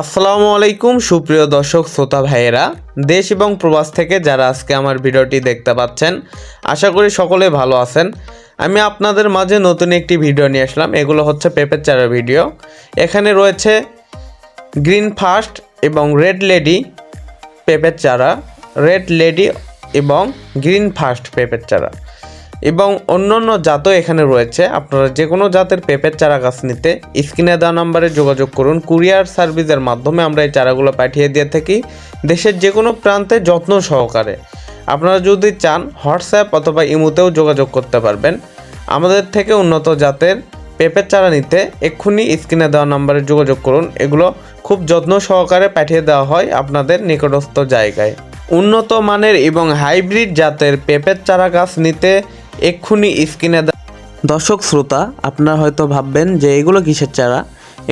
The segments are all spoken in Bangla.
আসসালামু আলাইকুম, সুপ্রিয় দর্শক, শ্রোতা ভাইয়েরা। দেশ এবং প্রবাস থেকে যারা আজকে আমার ভিডিওটি দেখতে পাচ্ছেন, আশা করি সকলে ভালো আছেন। আমি আপনাদের মাঝে নতুন একটি ভিডিও নিয়ে আসলাম, এগুলো হচ্ছে পেঁপের চারা ভিডিও। এখানে রয়েছে গ্রিন ফার্স্ট এবং রেড লেডি পেঁপের চারা, রেড লেডি এবং গ্রিন ফার্স্ট পেঁপের চারা। এবং অন্য অন্য জাতও এখানে রয়েছে। আপনারা যে কোনো জাতের পেঁপের চারা গাছ নিতে স্ক্রিনে দেওয়া নাম্বারে যোগাযোগ করুন। কুরিয়ার সার্ভিসের মাধ্যমে আমরা এই চারাগুলো পাঠিয়ে দিয়ে থাকি দেশের যে কোনো প্রান্তে যত্ন সহকারে। আপনারা যদি চান, হোয়াটসঅ্যাপ অথবা ইমোতেও যোগাযোগ করতে পারবেন। আমাদের থেকে উন্নত জাতের পেঁপের চারা নিতে এক্ষুনি স্ক্রিনে দেওয়া নাম্বারে যোগাযোগ করুন। এগুলো খুব যত্ন সহকারে পাঠিয়ে দেওয়া হয় আপনাদের নিকটস্থ জায়গায়। উন্নত মানের এবং হাইব্রিড জাতের পেঁপের চারা গাছ নিতে এক্ষুনি স্ক্রিনে দর্শক শ্রোতা, আপনারা হয়তো ভাববেন যে এগুলো কিসের চারা?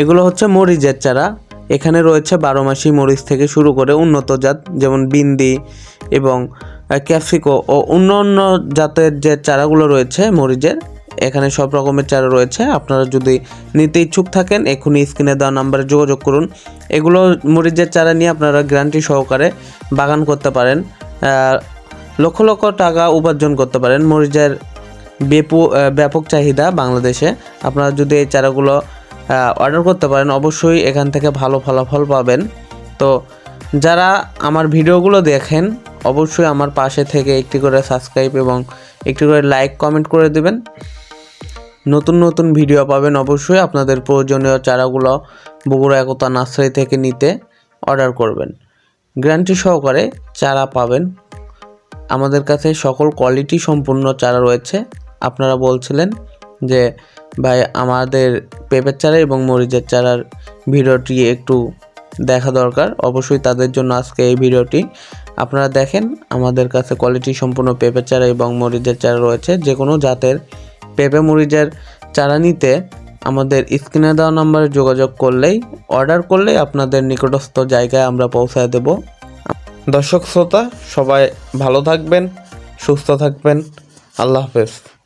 এগুলো হচ্ছে মরিচের চারা। এখানে রয়েছে বারো মাসি মরিচ থেকে শুরু করে উন্নত জাত, যেমন বিন্দি এবং ক্যাপসিকো ও অন্য অন্য জাতের যে চারাগুলো রয়েছে মরিচের, এখানে সব রকমের চারা রয়েছে। আপনারা যদি নিতে ইচ্ছুক থাকেন এখনই স্ক্রিনে দেওয়া নাম্বারে যোগাযোগ করুন। এগুলো মরিচের চারা নিয়ে আপনারা গ্যারান্টি সহকারে বাগান করতে পারেন। লক্ষ লক্ষ টাকা উপার্জন করতে পারেন। মরিচের বেপু ব্যাপক চাহিদা বাংলাদেশে। আপনারা যদি এই চারাগুলো অর্ডার করতে পারেন, অবশ্যই এখান থেকে ভালো ফলাফল পাবেন। তো যারা আমার ভিডিওগুলো দেখেন, অবশ্যই আমার পাশে থেকে একটি করে সাবস্ক্রাইব এবং একটি করে লাইক কমেন্ট করে দেবেন। নতুন নতুন ভিডিও পাবেন অবশ্যই। আপনাদের প্রয়োজনীয় চারাগুলো বগুড়া, একতা, নার্সারি থেকে নিতে অর্ডার করবেন। গ্যারান্টি সহকারে চারা পাবেন। আমাদের কাছে সকল কোয়ালিটি সম্পূর্ণ চারা রয়েছে। আপনারা বলছিলেন যে, ভাই, আমাদের পেঁপের চারা এবং মরিচের চারার ভিডিওটি একটু দেখা দরকার। অবশ্যই তাদের জন্য আজকে এই ভিডিওটি। আপনারা দেখেন, আমাদের কাছে কোয়ালিটি সম্পূর্ণ পেঁপের চারা এবং মরিচের চারা রয়েছে। যে কোনো জাতের পেঁপে মরিচের চারা নিতে আমাদের স্ক্রিনে দেওয়া নাম্বারে যোগাযোগ করলেই, অর্ডার করলেই আপনাদের নিকটস্থ জায়গায় আমরা পৌঁছায় দেব। দর্শক শ্রোতা সবাই ভালো থাকবেন সুস্থ থাকবেন। আল্লাহ হাফেজ।